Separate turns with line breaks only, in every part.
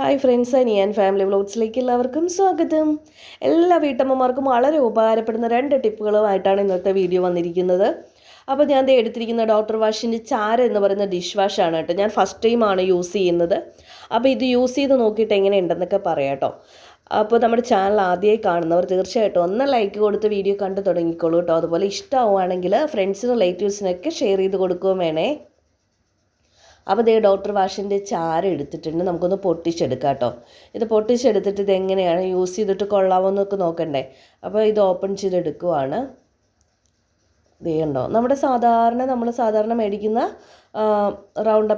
Hi friends ഞാൻ family വ്ലോഗ്സിലേക്ക് എല്ലാവർക്കും സ്വാഗതം. എല്ലാ വീട്ടമ്മമാർക്കും വളരെ ഉപകാരപ്പെടുന്ന രണ്ട് ടിപ്പുകളുമായിട്ടാണ് ഇന്നത്തെ വീഡിയോ വന്നിരിക്കുന്നത്. അപ്പോൾ ഞാൻ എടുത്തിരിക്കുന്ന ഡോക്ടർ വാഷിന്റെ ചാര എന്ന് പറയുന്ന ഡിഷ് വാഷാണ് കേട്ടോ. ഞാൻ ഫസ്റ്റ് ടൈമാണ് യൂസ് ചെയ്യുന്നത്. അപ്പോൾ ഇത് യൂസ് ചെയ്ത് നോക്കിയിട്ട് എങ്ങനെയുണ്ടെന്നൊക്കെ പറയാം കേട്ടോ. അപ്പോൾ നമ്മുടെ ചാനൽ ആദ്യമായി കാണുന്നവർ തീർച്ചയായിട്ടും ഒന്ന് ലൈക്ക് കൊടുത്ത് വീഡിയോ കണ്ടു തുടങ്ങിക്കോളൂ കേട്ടോ. അതുപോലെ ഇഷ്ടമാവുകയാണെങ്കിൽ ഫ്രണ്ട്സിനും റിലേറ്റീവ്സിനൊക്കെ ഷെയർ ചെയ്ത് കൊടുക്കുകയും വേണേ. അപ്പോൾ ദേ ഡോക്ടർ വാഷിന്റെ ചാര എടുത്തിട്ടുണ്ട്. നമുക്കൊന്ന് പൊട്ടിച്ചെടുക്കാം കേട്ടോ. ഇത് പൊട്ടിച്ചെടുത്തിട്ട് ഇത് എങ്ങനെയാണ് യൂസ് ചെയ്തിട്ട് കൊള്ളാമോ എന്നൊക്കെ നോക്കണ്ടേ. അപ്പോൾ ഇത് ഓപ്പൺ ചെയ്തെടുക്കുവാണ്. ദേ ഉണ്ടോ നമ്മുടെ സാധാരണ നമ്മൾ സാധാരണ മേടിക്കുന്ന റൗണ്ട്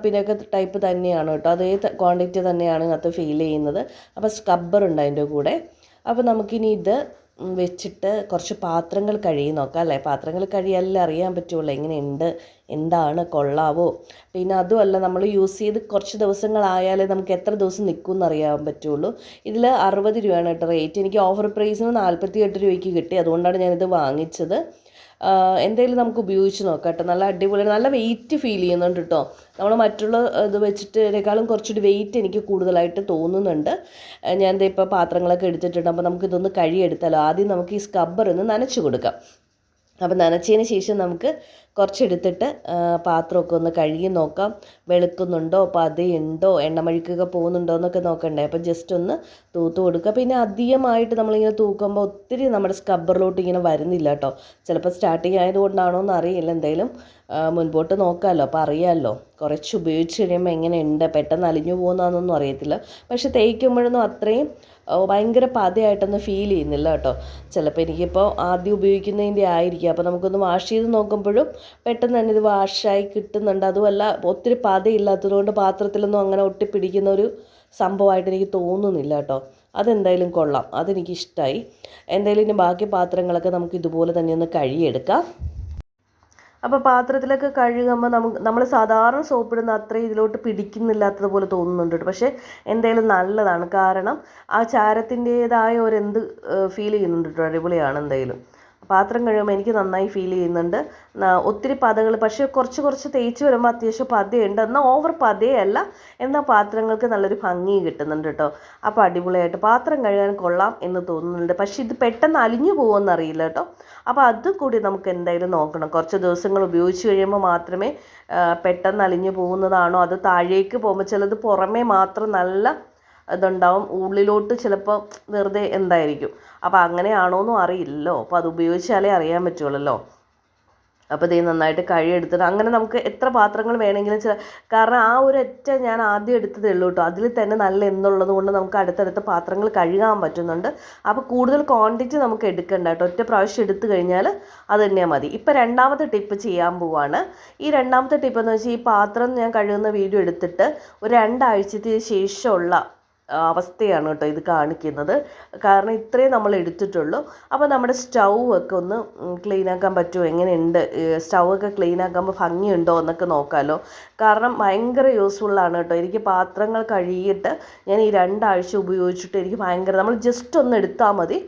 ടൈപ്പ് തന്നെയാണ് കേട്ടോ. അതേ ക്വാണ്ടിറ്റി തന്നെയാണ് അതിനകത്ത് ഫീൽ ചെയ്യുന്നത്. അപ്പോൾ സ്ക്രബ്ബർ ഉണ്ട് അതിന്റെ കൂടെ. അപ്പോൾ നമുക്കിനി ഇത് വെച്ചിട്ട് കുറച്ച് പാത്രങ്ങൾ കഴുകി നോക്കാം അല്ലേ? പാത്രങ്ങൾ കഴിയാലേ അറിയാൻ പറ്റുള്ളൂ എങ്ങനെയുണ്ട് എന്താണ് കൊള്ളാവോ? പിന്നെ അതുമല്ല നമ്മൾ യൂസ് ചെയ്ത് കുറച്ച് ദിവസങ്ങളായാലേ നമുക്ക് എത്ര ദിവസം നിൽക്കും എന്നറിയാൻ പറ്റുള്ളൂ. ഇതിൽ അറുപത് രൂപയാണ് കേട്ടോ റേറ്റ് എനിക്ക് ഓഫർ പ്രൈസിന് നാൽപ്പത്തി എട്ട് രൂപയ്ക്ക് കിട്ടി. അതുകൊണ്ടാണ് ഞാനിത് വാങ്ങിച്ചത്. എന്തെങ്കിലും നമുക്ക് ഉപയോഗിച്ച് നോക്കാം കേട്ടോ. നല്ല അടിപൊളി നല്ല വെയിറ്റ് ഫീൽ ചെയ്യുന്നുണ്ട് കേട്ടോ. നമ്മൾ മറ്റുള്ള ഇത് വെച്ചിട്ടേക്കാളും കുറച്ചുകൂടി വെയിറ്റ് എനിക്ക് കൂടുതലായിട്ട് തോന്നുന്നുണ്ട്. ഞാൻ ഇപ്പോൾ പാത്രങ്ങളൊക്കെ എടുത്തിട്ടുണ്ട്. അപ്പോൾ നമുക്ക് നമുക്കിതൊന്ന് കഴിയെടുത്താലോ ആദ്യം നമുക്ക് ഈ സ്കബ്ബർ ഒന്ന് നനച്ച് കൊടുക്കാം. അപ്പോൾ നനച്ചതിന് ശേഷം നമുക്ക് കുറച്ചെടുത്തിട്ട് പാത്രമൊക്കെ ഒന്ന് കഴുകി നോക്കാം. വെളുക്കുന്നുണ്ടോ പതയുണ്ടോ എണ്ണമഴുക്കൊക്കെ പോകുന്നുണ്ടോ എന്നൊക്കെ നോക്കണ്ടേ. അപ്പോൾ ജസ്റ്റ് ഒന്ന് തൂത്ത് കൊടുക്കുക. പിന്നെ അധികമായിട്ട് നമ്മളിങ്ങനെ തൂക്കുമ്പോൾ ഒത്തിരി നമ്മുടെ സ്കബറിലോട്ട് ഇങ്ങനെ വരുന്നില്ല കേട്ടോ. ചിലപ്പോൾ സ്റ്റാർട്ടിങ് ആയതുകൊണ്ടാണോ എന്ന് അറിയില്ല എന്തെങ്കിലും മുൻപോട്ട് നോക്കാമല്ലോ അപ്പോൾ അറിയാമല്ലോ കുറച്ച് ഉപയോഗിച്ച് കഴിയുമ്പോൾ എങ്ങനെയുണ്ട് പെട്ടെന്ന് അലിഞ്ഞു പോകുന്നതെന്നൊന്നും അറിയത്തില്ല. പക്ഷെ തേക്കുമ്പോഴൊന്നും അത്രയും ഭയങ്കര പതയായിട്ടൊന്നും ഫീൽ ചെയ്യുന്നില്ല കേട്ടോ. ചിലപ്പോൾ എനിക്കിപ്പോൾ ആദ്യം ഉപയോഗിക്കുന്നതിന്റെ ആയിരിക്കും. അപ്പോൾ നമുക്കൊന്ന് വാഷ് ചെയ്ത് നോക്കുമ്പോഴും പെട്ടെന്ന് തന്നെ ഇത് വാഷായി കിട്ടുന്നുണ്ട്. അതുമല്ല ഒത്തിരി പതയില്ലാത്തതുകൊണ്ട് പാത്രത്തിലൊന്നും അങ്ങനെ ഒട്ടിപ്പിടിക്കുന്ന ഒരു സംഭവമായിട്ട് എനിക്ക് തോന്നുന്നില്ല കേട്ടോ. അതെന്തായാലും കൊള്ളാം. അതെനിക്കിഷ്ടമായി എന്തായാലും ഇനി ബാക്കി പാത്രങ്ങളൊക്കെ നമുക്ക് ഇതുപോലെ തന്നെ ഒന്ന് കഴുകിയെടുക്കാം. അപ്പോൾ പാത്രത്തിലൊക്കെ കഴുകുമ്പോൾ നമുക്ക് നമ്മൾ സാധാരണ സോപ്പിടുന്ന അത്രയും ഇതിലോട്ട് പിടിക്കുന്നില്ലാത്തത് പോലെ തോന്നുന്നുണ്ട് പക്ഷേ എന്തായാലും നല്ലതാണ്. കാരണം ആ ചാരത്തിന്റേതായ ഒരു എന്ത് ഫീൽ ചെയ്യുന്നുണ്ട് അടിപൊളിയാണ് എന്തായാലും. പാത്രം കഴിയുമ്പോൾ എനിക്ക് നന്നായി ഫീൽ ചെയ്യുന്നുണ്ട്. ഒത്തിരി പതകൾ പക്ഷേ കുറച്ച് കുറച്ച് തേച്ച് വരുമ്പോൾ അത്യാവശ്യം പതയുണ്ട്. എന്നാൽ ഓവർ പതയല്ല എന്നാൽ പാത്രങ്ങൾക്ക് നല്ലൊരു ഭംഗി കിട്ടുന്നുണ്ട് കേട്ടോ അപ്പോൾ അടിപൊളിയായിട്ട് പാത്രം കഴുകാൻ കൊള്ളാം എന്ന് തോന്നുന്നുണ്ട്. പക്ഷേ ഇത് പെട്ടെന്ന് അലിഞ്ഞു പോകുമെന്ന് അറിയില്ല കേട്ടോ അപ്പോൾ അതും കൂടി നമുക്ക് എന്തായാലും നോക്കണം. കുറച്ച് ദിവസങ്ങൾ ഉപയോഗിച്ച് കഴിയുമ്പോൾ മാത്രമേ പെട്ടെന്ന് അലിഞ്ഞു പോകുന്നതാണോ? അത് താഴേക്ക് പോകുമ്പോൾ ചിലത് പുറമേ മാത്രം നല്ല ഇതുണ്ടാവും. ഉള്ളിലോട്ട് ചിലപ്പോൾ വെറുതെ എന്തായിരിക്കും. അപ്പോൾ അങ്ങനെയാണോ എന്നും അറിയില്ലല്ലോ. അപ്പോൾ അത് ഉപയോഗിച്ചാലേ അറിയാൻ പറ്റുള്ളല്ലോ. അപ്പോൾ ഇത് നന്നായിട്ട് കഴിയെടുത്തിട്ട് അങ്ങനെ നമുക്ക് എത്ര പാത്രങ്ങൾ വേണമെങ്കിലും ചില കാരണം ആ ഒരു ഒറ്റ ഞാൻ ആദ്യം എടുത്തതേ ഉള്ളൂ കേട്ടോ. അതിൽ തന്നെ നല്ല എന്നുള്ളത് കൊണ്ട് നമുക്ക് അടുത്തടുത്ത പാത്രങ്ങൾ കഴുകാൻ പറ്റുന്നുണ്ട്. അപ്പോൾ കൂടുതൽ ക്വാണ്ടിറ്റി നമുക്ക് എടുക്കണ്ട കേട്ടോ. ഒറ്റ പ്രാവശ്യം എടുത്തു കഴിഞ്ഞാൽ അത് തന്നെ മതി. ഇപ്പോൾ രണ്ടാമത്തെ ടിപ്പ് ചെയ്യാൻ പോവാണ്. ഈ രണ്ടാമത്തെ ടിപ്പ് എന്ന് വെച്ചാൽ ഈ പാത്രം ഞാൻ കഴുകുന്ന വീഡിയോ എടുത്തിട്ട് ഒരു രണ്ടാഴ്ചത്തിന് ശേഷമുള്ള അവസ്ഥയാണ് കേട്ടോ ഇത് കാണിക്കുന്നത്. കാരണം ഇത്രയും നമ്മൾ എടുത്തിട്ടുള്ളൂ. അപ്പോൾ നമ്മുടെ സ്റ്റൗ ഒക്കെ ഒന്ന് ക്ലീൻ ആക്കാൻ പറ്റുമോ? എങ്ങനെയുണ്ട്? സ്റ്റൗ ഒക്കെ ക്ലീൻ ആക്കുമ്പോൾ ഭംഗിയുണ്ടോ എന്നൊക്കെ നോക്കാമല്ലോ കാരണം ഭയങ്കര യൂസ്ഫുള്ളാണ് കേട്ടോ. എനിക്ക് പാത്രങ്ങൾ കഴുകിയിട്ട് ഞാൻ ഈ രണ്ടാഴ്ച ഉപയോഗിച്ചിട്ട് എനിക്ക് ഭയങ്കര നമ്മൾ ജസ്റ്റ് ഒന്ന് എടുത്താൽ മതി.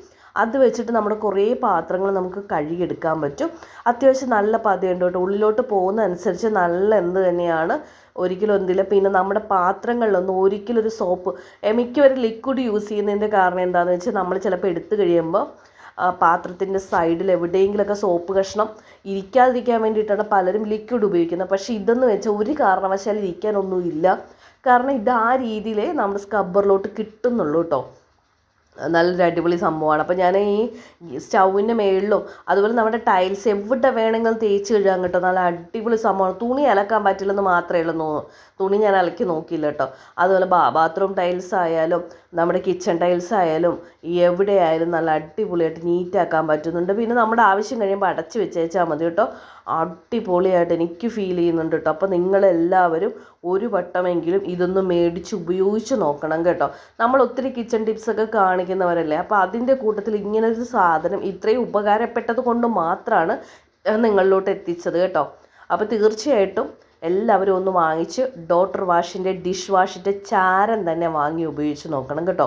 അത് വെച്ചിട്ട് നമ്മുടെ കുറേ പാത്രങ്ങൾ നമുക്ക് കഴുകിയെടുക്കാൻ പറ്റും. അത്യാവശ്യം നല്ല പതയുണ്ട് കേട്ടോ. ഉള്ളിലോട്ട് പോകുന്നതനുസരിച്ച് നല്ല എന്ത് തന്നെയാണ് ഒരിക്കലും എന്തില്ല. പിന്നെ നമ്മുടെ പാത്രങ്ങളിലൊന്നും ഒരിക്കലും ഒരു സോപ്പ് മിക്കവരും ലിക്വിഡ് യൂസ് ചെയ്യുന്നതിന്റെ കാരണം എന്താണെന്ന് വെച്ചാൽ നമ്മൾ ചിലപ്പോൾ എടുത്തു കഴിയുമ്പോൾ പാത്രത്തിന്റെ സൈഡിൽ എവിടെയെങ്കിലുമൊക്കെ സോപ്പ് കഷ്ണം ഇരിക്കാതിരിക്കാൻ വേണ്ടിയിട്ടാണ് പലരും ലിക്വിഡ് ഉപയോഗിക്കുന്നത്. പക്ഷേ ഇതെന്ന് വെച്ചാൽ ഒരു കാരണവശാലും ഇരിക്കാനൊന്നുമില്ല കാരണം ഇത് ആ രീതിയിലേ നമ്മുടെ സ്ക്രബ്ബറിലോട്ട് കിട്ടുന്നുള്ളൂ കേട്ടോ. നല്ലൊരു അടിപൊളി സംഭവമാണ്. അപ്പോൾ ഞാൻ ഈ സ്റ്റൗവിന്റെ മേളിലും അതുപോലെ നമ്മുടെ ടൈൽസ് എവിടെ വേണമെങ്കിലും തേച്ച് കഴുകാൻ കേട്ടോ. നല്ല അടിപൊളി സംഭവമാണ്. തുണി അലക്കാൻ പറ്റില്ലെന്ന് മാത്രമേ ഉള്ളൂ തുണി ഞാൻ അലക്കി നോക്കിയില്ല കേട്ടോ. അതുപോലെ ബാ ബാത്റൂം ടൈൽസ് ആയാലും നമ്മുടെ കിച്ചൺ ടൈൽസ് ആയാലും എവിടെ ആയാലും നല്ല അടിപൊളിയായിട്ട് നീറ്റാക്കാൻ പറ്റുന്നുണ്ട്. പിന്നെ നമ്മുടെ ആവശ്യം കഴിയുമ്പോൾ അടച്ച് വെച്ചേച്ചാൽ മതി കേട്ടോ. അടിപൊളിയായിട്ട് എനിക്ക് ഫീൽ ചെയ്യുന്നുണ്ട് കേട്ടോ. അപ്പോൾ നിങ്ങളെല്ലാവരും ഒരു വട്ടമെങ്കിലും ഇതൊന്ന് മേടിച്ച് ഉപയോഗിച്ച് നോക്കണം കേട്ടോ. നമ്മൾ ഒത്തിരി കിച്ചൺ ടിപ്സൊക്കെ കാണിക്കുന്നവരല്ലേ? അപ്പോൾ അതിന്റെ കൂട്ടത്തിൽ ഇങ്ങനൊരു സാധനം ഇത്രയും ഉപകാരപ്പെട്ടത് കൊണ്ട് മാത്രമാണ് നിങ്ങളിലോട്ട് എത്തിച്ചത് കേട്ടോ. അപ്പോൾ തീർച്ചയായിട്ടും എല്ലാവരും ഒന്ന് വാങ്ങിച്ച് ഡോട്ടർ വാഷിന്റെ ഡിഷ് വാഷിന്റെ ചാരം തന്നെ വാങ്ങി ഉപയോഗിച്ച് നോക്കണം കേട്ടോ.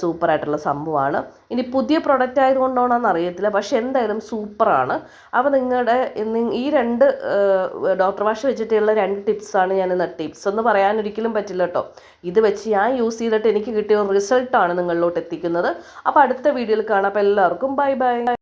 സൂപ്പറായിട്ടുള്ള സംഭവമാണ്. ഇനി പുതിയ പ്രൊഡക്റ്റ് ആയതുകൊണ്ടാണോന്ന് അറിയത്തില്ല. പക്ഷെ എന്തായാലും സൂപ്പറാണ്. അപ്പോൾ നിങ്ങളുടെ ഈ രണ്ട് ഡോക്ടർ വാഷ് വെച്ചിട്ടുള്ള രണ്ട് ടിപ്സാണ് ഞാൻ ഇന്ന് ടിപ്സ് എന്ന് പറയാൻ ഒരിക്കലും പറ്റില്ല കേട്ടോ ഇത് വെച്ച് ഞാൻ യൂസ് ചെയ്തിട്ട് എനിക്ക് കിട്ടിയ റിസൾട്ടാണ് നിങ്ങളിലോട്ട് എത്തിക്കുന്നത്. അപ്പോൾ അടുത്ത വീഡിയോയിൽ കാണാം. അപ്പോൾ എല്ലാവർക്കും ബൈ ബൈ